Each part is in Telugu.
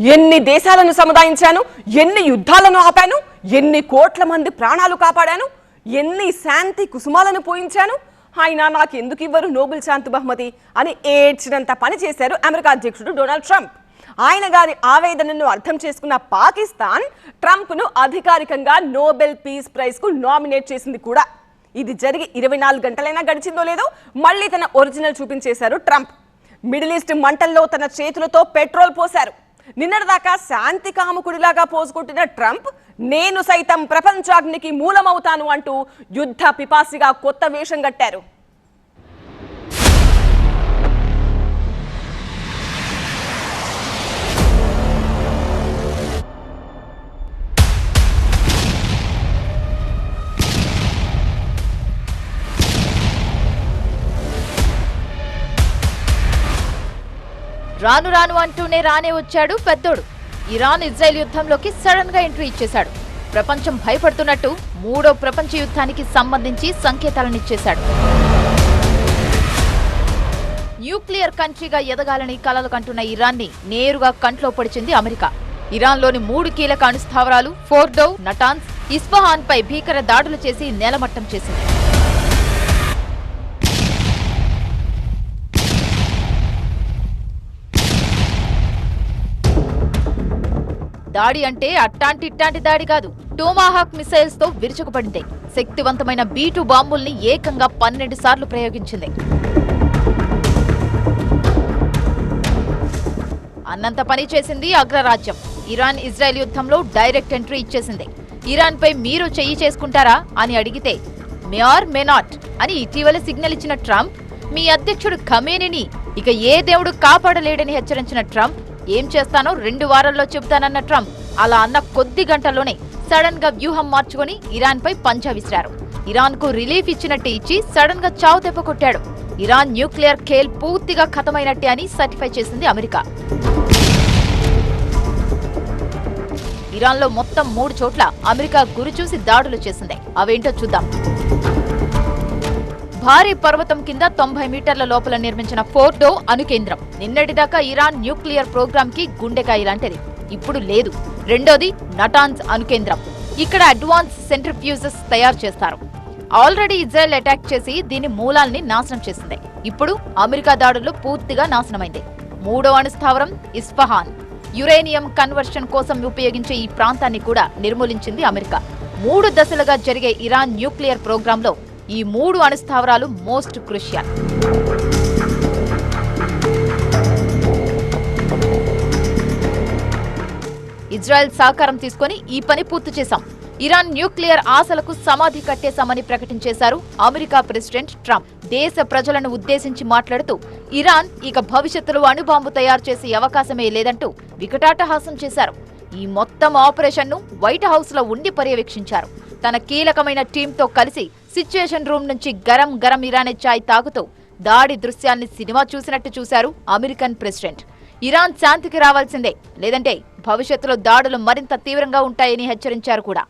ఎన్ని దేశాలను సముదాయించాను? ఎన్ని యుద్ధాలను ఆపాను? ఎన్ని కోట్ల మంది ప్రాణాలు కాపాడాను? ఎన్ని శాంతి కుసుమాలను పోయించాను? అయినా నాకు ఎందుకు ఇవ్వరు నోబెల్ శాంతి బహుమతి అని ఏడ్చినంత పని చేశారు అమెరికా అధ్యక్షుడు డొనాల్డ్ ట్రంప్. ఆయన గారి ఆవేదనను అర్థం చేసుకున్న పాకిస్తాన్ ట్రంప్ను అధికారికంగా నోబెల్ పీస్ ప్రైజ్కు నామినేట్ చేసింది కూడా. ఇది జరిగి ఇరవై నాలుగు గంటలైనా గడిచిందో లేదో మళ్ళీ తన ఒరిజినల్ చూపించేశారు ట్రంప్. మిడిల్ ఈస్ట్ మంటల్లో తన చేతులతో పెట్రోల్ పోశారు. నిన్నటిదాకా శాంతి కాముకుడిలాగా పోసుకుంటున్న ట్రంప్ నేను సైతం ప్రపంచాగ్నికి మూలమవుతాను అంటూ యుద్ధ పిపాసిగా కొత్త వేషం కట్టారు. రాను రాను అంటూనే రానే వచ్చాడు పెద్దోడు. ఇరాన్ ఇజ్రాయెల్ యుద్ధంలోకి సడన్గా ఎంట్రీ ఇచ్చేశాడు. ప్రపంచం భయపడుతున్నట్టు మూడో ప్రపంచ యుద్ధానికి సంబంధించి సంకేతాలనిచ్చేశాడు న్యూక్లియర్ కంట్రీగా ఎదగాలని కలలు కంటున్న ఇరాన్ని నేరుగా కంట్లో పొడిచింది అమెరికా. ఇరాన్లోని మూడు కీలక అణుస్థావరాలు ఫోర్డో నటాన్స్ ఇస్ఫహాన్ పై భీకర దాడులు చేసి నేలమట్టం చేసింది. దాడి అంటే అట్టాంటి ఇట్టాంటి దాడి కాదు. టోమాహాక్ మిసైల్స్తో విరుచుకుపడింది. శక్తివంతమైన బీటు బాంబుల్ని ఏకంగా పన్నెండు సార్లు ప్రయోగించింది. అన్నంత పని చేసింది అగ్రరాజ్యం. ఇరాన్ ఇజ్రాయెల్ యుద్ధంలో డైరెక్ట్ ఎంట్రీ ఇచ్చేసింది. ఇరాన్పై మీరు చెయ్యి చేసుకుంటారా అని అడిగితే మే ఆర్ మే నాట్ అని ఇటీవల సిగ్నల్ ఇచ్చిన ట్రంప్ మీ అధ్యక్షుడు ఖమేనిని ఇక ఏ దేవుడు కాపాడలేడని హెచ్చరించిన ట్రంప్ ఏం చేస్తానో రెండు వారాల్లో చెబుతానన్న ట్రంప్. అలా అన్న కొద్ది గంటల్లోనే సడన్గా వ్యూహం మార్చుకొని ఇరాన్ పై పంచా విసిరారు. ఇరాన్కు రిలీఫ్ ఇచ్చినట్టు ఇచ్చి సడన్గా చావు దెబ్బ కొట్టాడు. ఇరాన్ న్యూక్లియర్ ఖేల్ పూర్తిగా ఖతమైనట్టే అని సర్టిఫై చేసింది అమెరికా. ఇరాన్లో మొత్తం మూడు చోట్ల అమెరికా గురి చూసి దాడులు చేసింది. అవేంటో చూద్దాం. భారీ పర్వతం కింద తొంభై మీటర్ల లోపల నిర్మించిన ఫోర్డో అణుకేంద్రం నిన్నటిదాకా ఇరాన్ న్యూక్లియర్ ప్రోగ్రామ్కి గుండెకాయ లాంటిది. ఇప్పుడు లేదు. రెండోది నటాన్స్ అణుకేంద్రం ఇక్కడ అడ్వాన్స్ సెంట్రిఫ్యూజెస్ తయారు చేస్తారు. ఆల్రెడీ ఇజ్రాయెల్ అటాక్ చేసి దీని మూలాల్ని నాశనం చేసింది. ఇప్పుడు అమెరికా దాడుల్లో పూర్తిగా నాశనమైంది. మూడో అణుస్థావరం ఇస్ఫహాన్. యురేనియం కన్వర్షన్ కోసం ఉపయోగించే ఈ ప్రాంతాన్ని కూడా నిర్మూలించింది అమెరికా. మూడు దశలుగా జరిగే ఇరాన్ న్యూక్లియర్ ప్రోగ్రాంలో ఈ మూడు అణుస్థావరాలు మోస్ట్ క్రుషియల్. ఇజ్రాయెల్ సహకారం తీసుకొని ఈ పని పూర్తి చేశాం. ఇరాన్ న్యూక్లియర్ ఆశలకు సమాధి కట్టేశామని ప్రకటించేశారు అమెరికా ప్రెసిడెంట్ ట్రంప్. దేశ ప్రజలను ఉద్దేశించి మాట్లాడుతూ ఇరాన్ ఇక భవిష్యత్తులో అణుబాంబు తయారు చేసే అవకాశమే లేదంటూ వికటాటహాసం చేశారు. ఈ మొత్తం ఆపరేషన్ను వైట్ హౌస్లో ఉండి పర్యవేక్షించారు. తన కీలకమైన టీంతో కలిసి సిచ్యుయేషన్ రూమ్ నుంచి గరం గరం ఇరానీ చాయ్ తాగుతూ దాడి దృశ్యాల్ని సినిమా చూసినట్టు చూశారు అమెరికన్ ప్రెసిడెంట్. ఇరాన్ శాంతికి రావాల్సిందే. లేదంటే భవిష్యత్తులో దాడులు మరింత తీవ్రంగా ఉంటాయని హెచ్చరించారు కూడా.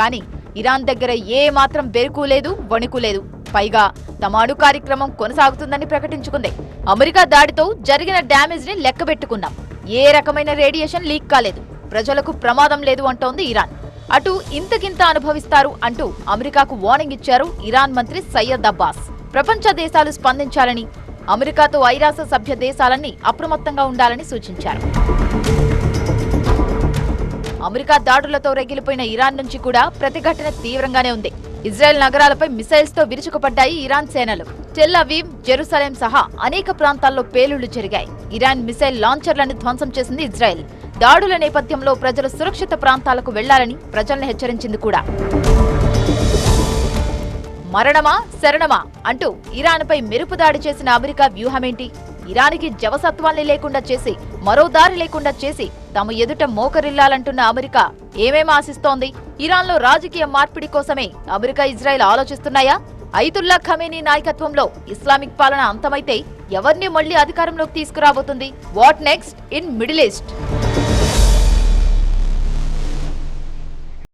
కానీ ఇరాన్ దగ్గర ఏ మాత్రం బెరుకు లేదు వణుకు లేదు. పైగా తమ అణు కార్యక్రమం కొనసాగుతుందని ప్రకటించుకుంది. అమెరికా దాడితో జరిగిన డ్యామేజ్ని లెక్కబెట్టుకున్నాం ఏ రకమైన రేడియేషన్ లీక్ కాలేదు. ప్రజలకు ప్రమాదం లేదు అంటోంది ఇరాన్. అటు ఇంతకింత అనుభవిస్తారు అంటూ అమెరికాకు వార్నింగ్ ఇచ్చారు ఇరాన్ మంత్రి సయ్యద్ అబ్బాస్. ప్రపంచ దేశాలు స్పందించాలని అమెరికాతో ఐరాస సభ్య దేశాలన్నీ అప్రమత్తంగా ఉండాలని సూచించారు. అమెరికా దాడులతో రగిలిపోయిన ఇరాన్ నుంచి కూడా ప్రతిఘటన తీవ్రంగానే ఉంది. ఇజ్రాయెల్ నగరాలపై మిసైల్స్తో విరుచుకుపడ్డాయి ఇరాన్ సేనలు. టెల్ జెరూసలేం సహా అనేక ప్రాంతాల్లో పేలుళ్ళు జరిగాయి. ఇరాన్ మిసైల్ లాంచర్లను ధ్వంసం చేసింది ఇజ్రాయెల్. దాడుల నేపథ్యంలో ప్రజలు సురక్షిత ప్రాంతాలకు వెళ్ళాలని ప్రజల్ని హెచ్చరించింది కూడా. మరణమా శరణమా అంటూ ఇరాన్పై మెరుపు దాడి చేసిన అమెరికా వ్యూహమేంటి? ఇరానికి జవసత్వాల్ని లేకుండా చేసి మరో దారి లేకుండా చేసి తమ ఎదుట మోకరిల్లాలంటున్న అమెరికా ఏమేం ఆశిస్తోంది? ఇరాన్లో రాజకీయ మార్పిడి కోసమే అమెరికా ఇజ్రాయెల్ ఆలోచిస్తున్నాయా? ఐతుల్లా ఖమేనీ నాయకత్వంలో ఇస్లామిక్ పాలన అంతమైతే ఎవరిని మళ్ళీ అధికారంలోకి తీసుకురాబోతుంది? What next in Middle East?